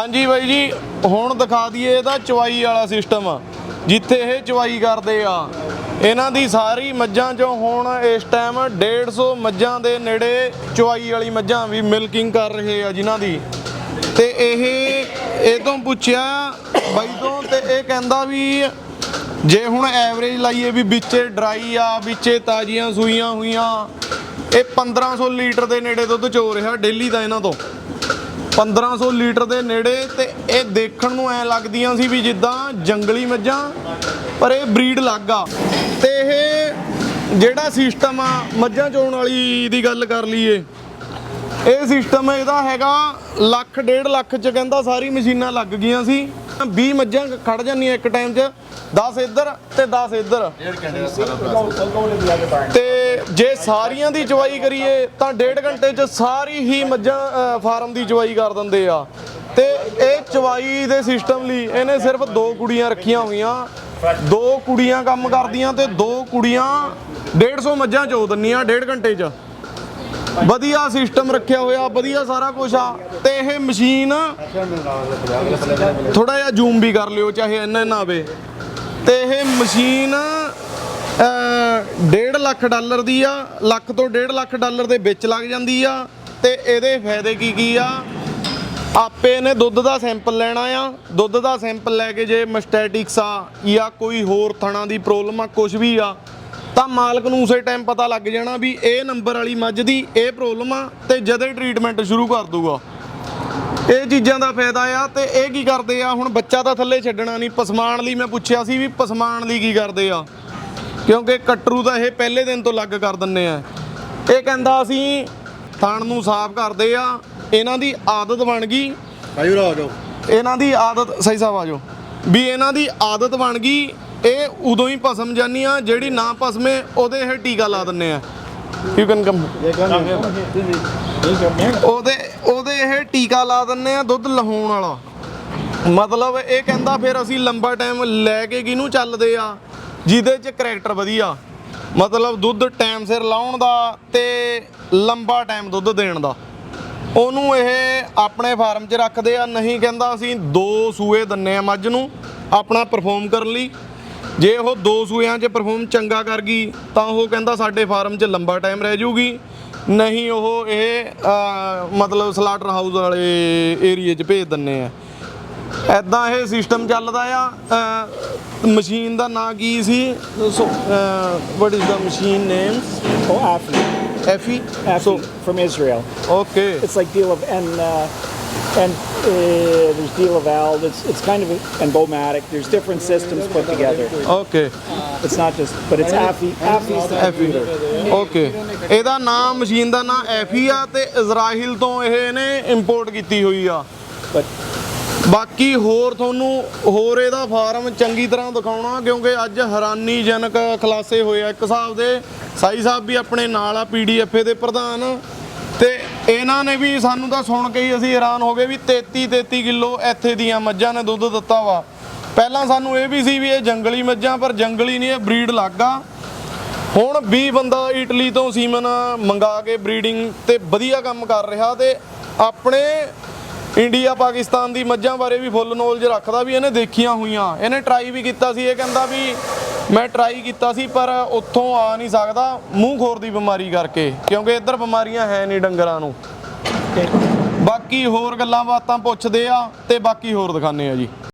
ਹਾਂਜੀ ਬਾਈ ਜੀ, ਹੁਣ ਦਿਖਾ ਦਈਏ ਇਹਦਾ ਚਵਾਈ ਵਾਲਾ ਸਿਸਟਮ ਜਿੱਥੇ ਇਹ ਚਵਾਈ ਕਰਦੇ ਆ। ਇਹਨਾਂ ਦੀ ਸਾਰੀ ਮੱਝਾਂ ਚੋਂ ਹੁਣ ਇਸ ਟਾਈਮ 150 ਮੱਝਾਂ ਦੇ ਨੇੜੇ ਚਵਾਈ ਵਾਲੀ ਮੱਝਾਂ ਵੀ ਮਿਲਕਿੰਗ ਕਰ ਰਹੇ ਆ ਜਿਨ੍ਹਾਂ ਦੀ। ਤੇ ਇਹ ਇਹ ਤੋਂ ਪੁੱਛਿਆ ਬਾਈ ਤੋਂ, ਤੇ ਇਹ ਕਹਿੰਦਾ ਵੀ ਜੇ ਹੁਣ ਐਵਰੇਜ ਲਾਈਏ ਵੀ ਵਿੱਚੇ ਡਰਾਈ ਆ, ਵਿੱਚੇ ਤਾਜ਼ੀਆਂ ਸੂਈਆਂ ਹੋਈਆਂ, ਇਹ 1500 ਲੀਟਰ ਦੇ ਨੇੜੇ ਦੁੱਧ ਚੋ ਰਿਹਾ ਡੇਲੀ ਦਾ ਇਹਨਾਂ ਤੋਂ। 1500 ਲੀਟਰ ਦੇ ਨੇੜੇ ਤੇ ਇਹ ਦੇਖਣ ਨੂੰ ਐ ਲੱਗਦੀਆਂ ਸੀ ਵੀ ਜਿੱਦਾਂ ਜੰਗਲੀ ਮੱਝਾਂ ਪਰ ਇਹ ਬਰੀਡ ਲੱਗ ਆ। ਤੇ ਇਹ ਜਿਹੜਾ ਸਿਸਟਮ ਆ ਮੱਝਾਂ ਚੋਣ ਵਾਲੀ ਦੀ ਗੱਲ ਕਰ ਲਈਏ ਇਹ ਸਿਸਟਮ ਇਹਦਾ ਹੈਗਾ ਲੱਖ ਡੇਢ ਲੱਖ ਚ ਕਹਿੰਦਾ ਸਾਰੀ ਮਸ਼ੀਨਾਂ ਲੱਗ ਗਈਆਂ ਸੀ। 20 ਮੱਝਾਂ ਖੜ ਜਾਂਦੀਆਂ ਇੱਕ ਟਾਈਮ 'ਚ 10 ਇੱਧਰ ਤੇ 10 ਇੱਧਰ। ਤੇ ਜੇ ਸਾਰੀਆਂ ਦੀ ਚਵਾਈ ਕਰੀਏ ਤਾਂ ਡੇਢ ਘੰਟੇ 'ਚ ਸਾਰੀ ਹੀ ਮੱਝਾਂ ਫਾਰਮ ਦੀ ਚਵਾਈ ਕਰ ਦਿੰਦੇ ਆ। ਤੇ ਇਹ ਚਵਾਈ ਦੇ ਸਿਸਟਮ ਲਈ ਇਹਨੇ ਸਿਰਫ ਦੋ ਕੁੜੀਆਂ ਰੱਖੀਆਂ ਹੋਈਆਂ। ਦੋ ਕੁੜੀਆਂ ਕੰਮ ਕਰਦੀਆਂ ਤੇ ਦੋ ਕੁੜੀਆਂ 150 ਮੱਝਾਂ ਚੋ ਦਿੰਦੀਆਂ ਡੇਢ ਘੰਟੇ 'ਚ। ਵਧੀਆ ਸਿਸਟਮ ਰੱਖਿਆ ਹੋਇਆ, ਵਧੀਆ ਸਾਰਾ ਕੁਝ ਆ। ਤੇ ਇਹ ਮਸ਼ੀਨ ਥੋੜਾ ਜਿਹਾ ਜ਼ੂਮ ਵੀ ਕਰ ਲਿਓ, ਚਾਹੇ ਇੰਨਾ ਨਾ ਆਵੇ। ਤੇ ਇਹ ਮਸ਼ੀਨ 1.5 ਲੱਖ ਡਾਲਰ ਦੀ ਆ, ਲੱਖ ਤੋਂ 1.5 ਲੱਖ ਡਾਲਰ ਦੇ ਵਿੱਚ ਲੱਗ ਜਾਂਦੀ ਆ, ਤੇ ਇਹਦੇ ਫਾਇਦੇ ਕੀ ਕੀ ਆ? ਆਪੇ ਨੇ ਦੁੱਧ ਦਾ ਸੈਂਪਲ ਲੈਣਾ ਆ, ਦੁੱਧ ਦਾ ਸੈਂਪਲ ਲੈ ਕੇ ਜੇ ਮਸਟੈਟਿਕਸ ਆ ਜਾਂ ਕੋਈ ਹੋਰ ਥਣਾ ਦੀ ਪ੍ਰੋਬਲਮ ਆ ਕੁਝ ਵੀ ਆ, ਤਾਂ ਮਾਲਕ ਨੂੰ ਉਸੇ ਟਾਈਮ ਪਤਾ ਲੱਗ ਜਾਣਾ ਵੀ ਇਹ ਨੰਬਰ ਵਾਲੀ ਮੱਝ ਦੀ ਇਹ ਪ੍ਰੋਬਲਮ ਆ, ਤੇ ਜਦੇ ਟ੍ਰੀਟਮੈਂਟ ਸ਼ੁਰੂ ਕਰ ਦੂਗਾ। ਇਹ ਚੀਜ਼ਾਂ ਦਾ ਫਾਇਦਾ ਆ, ਤੇ ਇਹ ਕੀ ਕਰਦੇ ਆ? ਹੁਣ ਬੱਚਾ ਤਾਂ ਥੱਲੇ ਛੱਡਣਾ ਨਹੀਂ ਪਸਮਾਨ ਲਈ ਮੈਂ ਪੁੱਛਿਆ ਸੀ ਵੀ ਪਸਮਾਨ ਲਈ ਕੀ ਕਰਦੇ ਆ? ਕਿਉਂਕਿ ਕਟਰੂ ਤਾਂ ਇਹ ਪਹਿਲੇ ਦਿਨ ਤੋਂ ਲੱਗ ਕਰ ਦਿੰਨੇ ਆ। ਇਹ ਕਹਿੰਦਾ ਅਸੀਂ ਥਣ ਨੂੰ ਸਾਫ਼ ਕਰਦੇ ਆ ਇਹਨਾਂ ਦੀ ਆਦਤ ਬਣ ਗਈ। ਆਇਓ ਆ ਜਾਓ। ਇਹਨਾਂ ਦੀ ਆਦਤ ਸਹੀ ਸਾਹਿਬ ਆ ਜਾਓ। ਵੀ ਇਹਨਾਂ ਦੀ ਆਦਤ ਬਣ ਗਈ ਇਹ ਉਦੋਂ ਹੀ ਭਸਮ ਜਾਨੀ ਆ ਜਿਹੜੀ ਨਾ ਭਸਮੇ ਉਹਦੇ ਇਹ ਟੀਕਾ ਲਾ ਦਿੰਨੇ ਆ। ਯੂ ਕੈਨ ਕਮ ਉਹਦੇ ਉਹਦੇ ਇਹ ਟੀਕਾ ਲਾ ਦਿੰਨੇ ਆ ਦੁੱਧ ਲਹਾਉਣ ਵਾਲਾ। ਮਤਲਬ ਇਹ ਕਹਿੰਦਾ ਫਿਰ ਅਸੀਂ ਲੰਬਾ ਟਾਈਮ ਲੈ ਕੇ ਕਿਹਨੂੰ ਚੱਲਦੇ ਆ? ਜਿਹਦੇ 'ਚ ਕਰੈਕਟਰ ਵਧੀਆ। ਮਤਲਬ ਦੁੱਧ ਟਾਈਮ ਸਿਰ ਲਾਉਣ ਦਾ ਤੇ ਲੰਬਾ ਟਾਈਮ ਦੁੱਧ ਦੇਣ ਦਾ। ਉਹਨੂੰ ਇਹ ਆਪਣੇ ਫਾਰਮ 'ਚ ਰੱਖਦੇ ਆ, ਨਹੀਂ ਕਹਿੰਦਾ ਅਸੀਂ ਦੋ ਸੂਏ ਦੰਨੇ ਆ ਮੱਝ ਨੂੰ, ਆਪਣਾ ਪਰਫਾਰਮ ਕਰਨ ਲਈ। ਜੇ ਉਹ ਦੋ ਸੂਇਆਂ 'ਚ ਪਰਫਾਰਮ ਚੰਗਾ ਕਰ ਗਈ, ਤਾਂ ਉਹ ਕਹਿੰਦਾ ਸਾਡੇ ਫਾਰਮ 'ਚ ਲੰਬਾ ਟਾਈਮ ਰਹਿ ਜੂਗੀ ਨਹੀਂ, ਉਹ ਇਹ ਮਤਲਬ ਸਲਾਟਰ ਹਾਊਸ ਵਾਲੇ ਏਰੀਏ 'ਚ ਭੇਜ ਦਿੰਨੇ ਆ। ਐਦਾਂ ਇਹ ਸਿਸਟਮ ਚੱਲਦਾ ਆ ਮਸ਼ੀਨ ਦਾ ਨਾਂ ਕੀ ਸੀ what is the machine name Oh, Afi. Afi Afi from Israel. Okay It's like deal of and uh, and uh, there's deal of Al. It's it's kind of a, and Bomatic. There's different systems put together. Okay It's not just, but it's Afi. Afi's the Afi computer. Okay ਇਹਦਾ ਨਾਮ machine ਦਾ ਨਾਮ ਐਫੀ ਆ ਤੇ Israel ਤੋਂ ਇਹ ਇਹਨੇ import ਕੀਤੀ ਹੋਈ ਆ But ਬਾਕੀ ਹੋਰ ਤੁਹਾਨੂੰ, ਹੋਰ ਇਹਦਾ ਫਾਰਮ ਚੰਗੀ ਤਰ੍ਹਾਂ ਦਿਖਾਉਣਾ, ਕਿਉਂਕਿ ਅੱਜ ਹੈਰਾਨੀਜਨਕ ਖਲਾਸੇ ਹੋਏ ਆ। ਇੱਕ ਹਿਸਾਬ ਦੇ ਸਾਈ ਸਾਹਿਬ ਵੀ ਆਪਣੇ ਨਾਲ ਆ ਪੀਡੀਐਫ ਦੇ ਪ੍ਰਧਾਨ। ਤੇ ਇਹਨਾਂ ਨੇ ਵੀ ਸਾਨੂੰ ਤਾਂ ਸੁਣ ਕੇ ਹੀ ਅਸੀਂ ਹੈਰਾਨ ਹੋ ਗਏ ਵੀ 33 33 ਕਿਲੋ ਇੱਥੇ ਦੀਆਂ ਮੱਝਾਂ ਨੇ ਦੁੱਧ ਦਿੱਤਾ ਵਾ। ਪਹਿਲਾਂ ਸਾਨੂੰ ਇਹ ਵੀ ਸੀ ਵੀ ਇਹ ਜੰਗਲੀ ਮੱਝਾਂ, ਪਰ ਜੰਗਲੀ ਨਹੀਂ, ਇਹ ਬਰੀਡ ਲੱਗਾ। ਹੁਣ 20 ਬੰਦਾ ਇਟਲੀ ਤੋਂ ਸੀਮਨ ਮੰਗਾ ਕੇ ਬਰੀਡਿੰਗ ਤੇ ਵਧੀਆ ਕੰਮ ਕਰ ਰਿਹਾ ਤੇ ਆਪਣੇ ਇੰਡੀਆ ਪਾਕਿਸਤਾਨ ਦੀ ਮੱਝਾਂ ਬਾਰੇ ਵੀ ਫੁੱਲ ਨੌਲੇਜ ਰੱਖਦਾ ਵੀ ਇਹਨੇ ਦੇਖੀਆਂ ਹੋਈਆਂ। ਇਹਨੇ ਟਰਾਈ ਵੀ ਕੀਤਾ ਸੀ ਇਹ ਕਹਿੰਦਾ ਵੀ ਮੈਂ ਟਰਾਈ ਕੀਤਾ ਸੀ ਪਰ ਉੱਥੋਂ ਆ ਨਹੀਂ ਸਕਦਾ ਮੂੰਹ ਖੋਰ ਦੀ ਬਿਮਾਰੀ ਕਰਕੇ ਕਿਉਂਕਿ ਇੱਧਰ ਬਿਮਾਰੀਆਂ ਹੈ ਨਹੀਂ ਡੰਗਰਾਂ ਨੂੰ। ਬਾਕੀ ਹੋਰ ਗੱਲਾਂ ਬਾਤਾਂ ਪੁੱਛਦੇ ਆ ਤੇ ਬਾਕੀ ਹੋਰ ਦਿਖਾਣੇ ਆ ਜੀ।